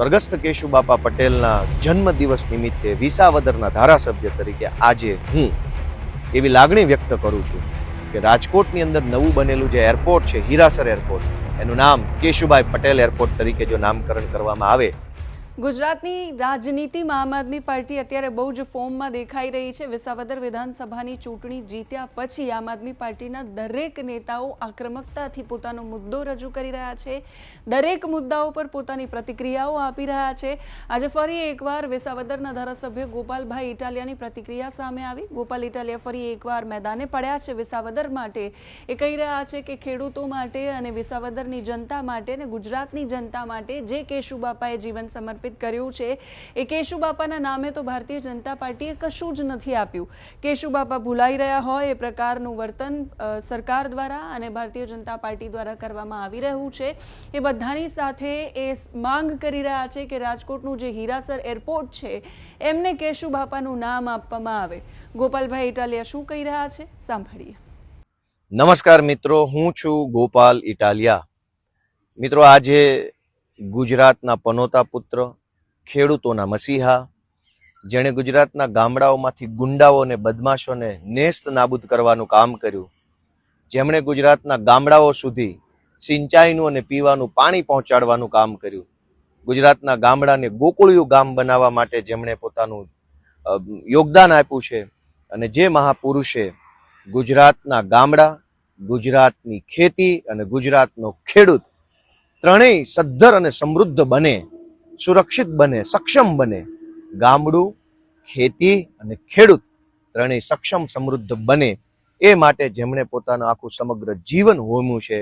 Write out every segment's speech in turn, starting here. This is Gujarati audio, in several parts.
સ્વર્ગસ્થ કેશુબાપા પટેલના જન્મદિવસ નિમિત્તે વિસાવદરના ધારાસભ્ય તરીકે આજે હું એવી લાગણી વ્યક્ત કરું છું કે રાજકોટની અંદર નવું બનેલું જે એરપોર્ટ છે, હીરાસર એરપોર્ટ, એનું નામ કેશુભાઈ પટેલ એરપોર્ટ તરીકે જો નામકરણ કરવામાં આવે ગુજરાતની રાજનીતિમાં આમ આદમી પાર્ટી અત્યારે બહુ જ ફોર્મમાં દેખાઈ રહી છે. વિસાવદર વિધાનસભાની ચૂંટણી જીત્યા પછી આમ આદમી પાર્ટીના દરેક નેતાઓ આક્રમકતાથી પોતાનો મુદ્દો રજૂ કરી રહ્યા છે. દરેક મુદ્દાઓ પર પોતાની પ્રતિક્રિયાઓ આપી રહ્યા છે. આજે ફરી એકવાર વિસાવદરના ધારાસભ્ય ગોપાલભાઈ ઇટાલિયાની પ્રતિક્રિયા સામે આવી. ગોપાલ ઇટાલિયા ફરી એકવાર મેદાને પડ્યા છે. વિસાવદર માટે એ કહી રહ્યા છે કે ખેડૂતો માટે અને વિસાવદરની જનતા માટે અને ગુજરાતની જનતા માટે જે કેશુબાપાએ જીવન સમર્પિત કર્યું છે. એ કેશુબાપાના નામે તો ભારતીય જનતા પાર્ટીએ કશું જ નથી આપ્યું. કેશુબાપા ભૂલાઈ રહ્યા હોય એ પ્રકારનું વર્તન સરકાર દ્વારા અને ભારતીય જનતા પાર્ટી દ્વારા કરવામાં આવી રહ્યું છે. એ બધાની સાથે એ માંગ કરી રહ્યા છે કે રાજકોટનું જે હીરાસર એરપોર્ટ છે, એમને કેશુબાપાનું નામ આપવામાં આવે. ગોપાલભાઈ ઇટાલિયા શું કહી રહ્યા છે? સાંભળીએ. નમસ્કાર મિત્રો, હું છું ગોપાલ ઇટાલિયા. મિત્રો, આજે ગુજરાતના પનોતા પુત્ર, ખેડૂતોના મસીહા, જેણે ગુજરાતના ગામડાઓમાંથી ગુંડાઓ અને બદમાશોને નેસ્ત નાબૂદ કરવાનું કામ કર્યું, જેમણે ગુજરાતના ગામડાઓ સુધી સિંચાઈનું અને પીવાનું પાણી પહોંચાડવાનું કામ કર્યું, ગુજરાતના ગામડાને ગોકુળિયું ગામ બનાવવા માટે જેમણે પોતાનું યોગદાન આપ્યું છે અને જે મહાપુરુષે ગુજરાતના ગામડા, ગુજરાતની ખેતી અને ગુજરાતનો ખેડૂત ત્રણેય સદ્ધર અને સમૃદ્ધ બને, સુરક્ષિત બને, સક્ષમ બને. ગામડું, ખેતી અને ખેડૂત ત્રણેય સક્ષમ, સમૃદ્ધ બને. એ માટે જેમણે પોતાનું આખું સમગ્ર જીવન હોમ્યું છે,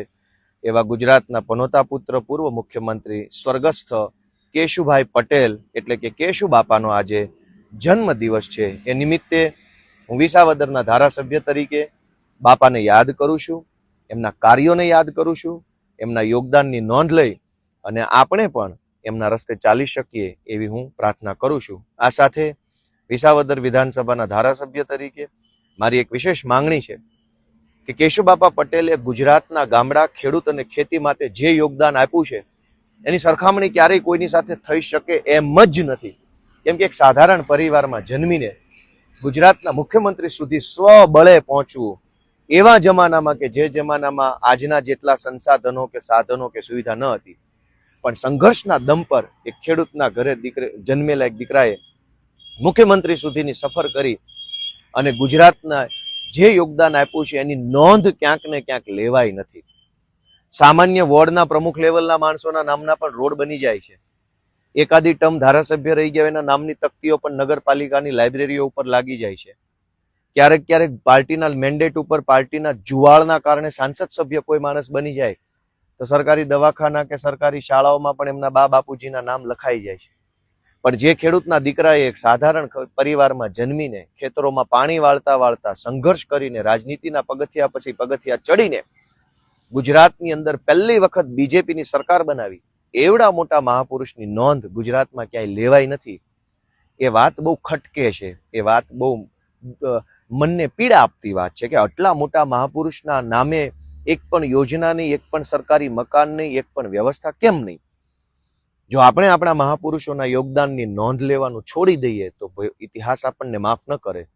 એવા ગુજરાતના પનોતા પુત્ર, પૂર્વ મુખ્યમંત્રી, સ્વર્ગસ્થ કેશુભાઈ પટેલ, એટલે કે કેશુ બાપાનો આજે જન્મ દિવસ છે. એ નિમિત્તે હું વિસાવદરના ધારાસભ્ય તરીકે બાપાને યાદ કરું છું, એમના કાર્યોને યાદ કરું છું એમના યોગદાનની નોંધ લઈ અને આપણે પણ એમના રસ્તે ચાલી શકીએ એવી હું પ્રાર્થના કરું છું. આ સાથે વિસાવદર વિધાનસભાના ધારાસભ્ય તરીકે મારી એક વિશેષ માંગણી છે કે કેશુબાપા પટેલે ગુજરાતના ગામડા, ખેડૂત અને ખેતી માટે જે યોગદાન આપ્યું છે, એની સરખામણી ક્યારેય કોઈની સાથે થઈ શકે એમ જ નથી. કેમ કે એક સાધારણ પરિવારમાં જન્મીને ગુજરાતના મુખ્યમંત્રી સુધી સ્વબળે પહોંચવું એવા જમાનામાં કે જે જમાનામાં આજના જેટલા સંસાધનો કે સાધનો કે સુવિધા ન હતી, પણ સંઘર્ષના દમ પર એક ખેડૂતના ઘરે દીકરે, જન્મેલા એક દીકરાએ મુખ્યમંત્રી સુધીની સફર કરી અને ગુજરાતના જે યોગદાન આપ્યું છે એની નોંધ ક્યાંક ને ક્યાંક લેવાય નથી. સામાન્ય વોર્ડના પ્રમુખ લેવલના માણસોના નામના પણ રોડ બની જાય છે. એકાદી ટર્મ ધારાસભ્ય રહી ગયા એના નામની તકતીઓ પણ નગરપાલિકાની લાઇબ્રેરીઓ ઉપર લાગી જાય છે. ક્યારેક ક્યારેક પાર્ટીના મેન્ડેટ ઉપર પાર્ટીના જુવાળના કારણે સાંસદ સભ્ય કોઈ માણસ બની જાય, તો સરકારી દવાખાના કે સરકારી શાળાઓમાં પણ એમના બા બાપુજીના નામ લખાઈ જાય છે. પણ જે ખેડૂતના દીકરાએ એક સાધારણ પરિવારમાં જન્મીને ખેતરોમાં પાણી વાળતા વાળતા સંઘર્ષ કરીને રાજનીતિના પગથિયા પછી પગથિયા ચડીને ગુજરાતની અંદર પહેલી વખત બીજેપીની સરકાર બનાવી, એવડા મોટા મહાપુરુષની નોંધ ગુજરાતમાં ક્યાંય લેવાઈ નથી. એ વાત બહુ ખટકે છે, એ વાત બહુ મનને પીડા આપતી વાત છે કે આટલા મોટા મહાપુરુષના નામે એક પણ યોજના નહીં, એક પણ સરકારી મકાન નહીં, એક પણ વ્યવસ્થા કેમ નહીં? જો આપણે આપણા મહાપુરુષોના યોગદાનની નોંધ લેવાનું છોડી દઈએ તો ઇતિહાસ આપણને માફ ન કરે.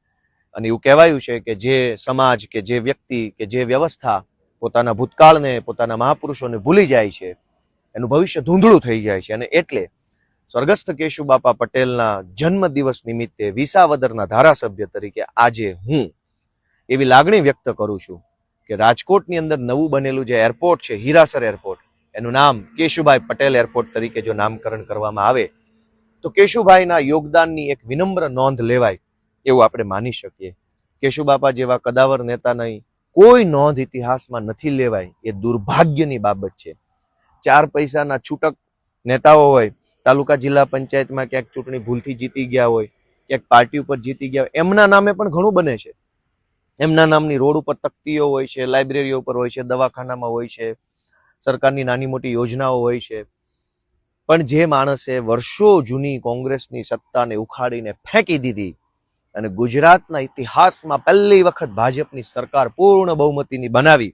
અને એવું કહેવાયું છે કે જે સમાજ કે જે વ્યક્તિ કે જે વ્યવસ્થા પોતાના ભૂતકાળને, પોતાના મહાપુરુષોને ભૂલી જાય છે, એનું ભવિષ્ય ધૂંધળું થઈ જાય છે. અને એટલે સ્વર્ગસ્થ કેશુબાપા પટેલના જન્મ દિવસ નિમિત્તે વિસાવદરના ધારાસભ્ય તરીકે આજે હું એવી લાગણી વ્યક્ત કરું છું કે રાજકોટની અંદર નવું બનેલું જે એરપોર્ટ છે, હીરાસર એરપોર્ટ, એનું નામ કેશુભાઈ પટેલ એરપોર્ટ તરીકે જો નામકરણ કરવામાં આવે, તો કેશુભાઈના યોગદાનની એક વિનમ્ર નોંધ લેવાય એવું આપણે માની શકીએ. કેશુબાપા જેવા કદાવર નેતાની કોઈ નોંધ ઇતિહાસમાં નથી લેવાય. એ દુર્ભાગ્યની બાબત છે. ચાર પૈસાના છૂટક નેતાઓ હોય તાલુકા જિલ્લા પંચાયતમાં ક્યાંક ચૂંટણી ભૂલથી જીતી ગયા હોય, ક્યાંક પાર્ટી ઉપર જીતી ગયા હોય, એમના નામે પણ ઘણું બને છે. એમના નામની રોડ ઉપર તકતીઓ હોય છે, લાઇબ્રેરીઓ ઉપર હોય છે, દવાખાનામાં હોય છે, સરકારની નાની મોટી યોજનાઓ હોય છે. પણ જે માણસે વર્ષો જૂની કોંગ્રેસની સત્તાને ઉખાડીને ફેંકી દીધી અને ગુજરાતના ઇતિહાસમાં પહેલી વખત ભાજપની સરકાર પૂર્ણ બહુમતીની બનાવી,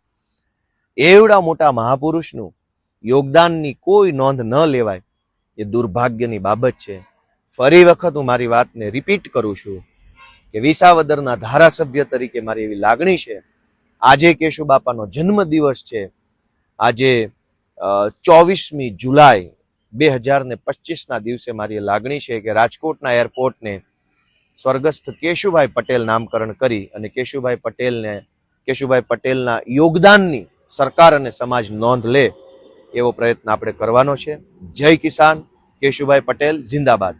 એવડા મોટા મહાપુરુષનું યોગદાનની કોઈ નોંધ ન લેવાય. એ દુર્ભાગ્યની બાબત છે. ફરી વખત હું મારી વાતને રિપીટ કરું છું કે વિસાવદરના ધારાસભ્ય તરીકે મારી એવી લાગણી છે. આજે કેશુબાપાનો જન્મ દિવસ છે. આજે ચોવીસમી જુલાઈ બે હજાર ને પચીસના દિવસે મારી લાગણી છે કે રાજકોટના એરપોર્ટને સ્વર્ગસ્થ કેશુભાઈ પટેલ નામકરણ કરી અને કેશુભાઈ પટેલને, કેશુભાઈ પટેલના યોગદાનની સરકાર અને સમાજ નોંધ લે. એવો પ્રયત્ન આપણે કરવાનો છે. જય કિસાન કેશુભાઈ પટેલ જિંદાબાદ.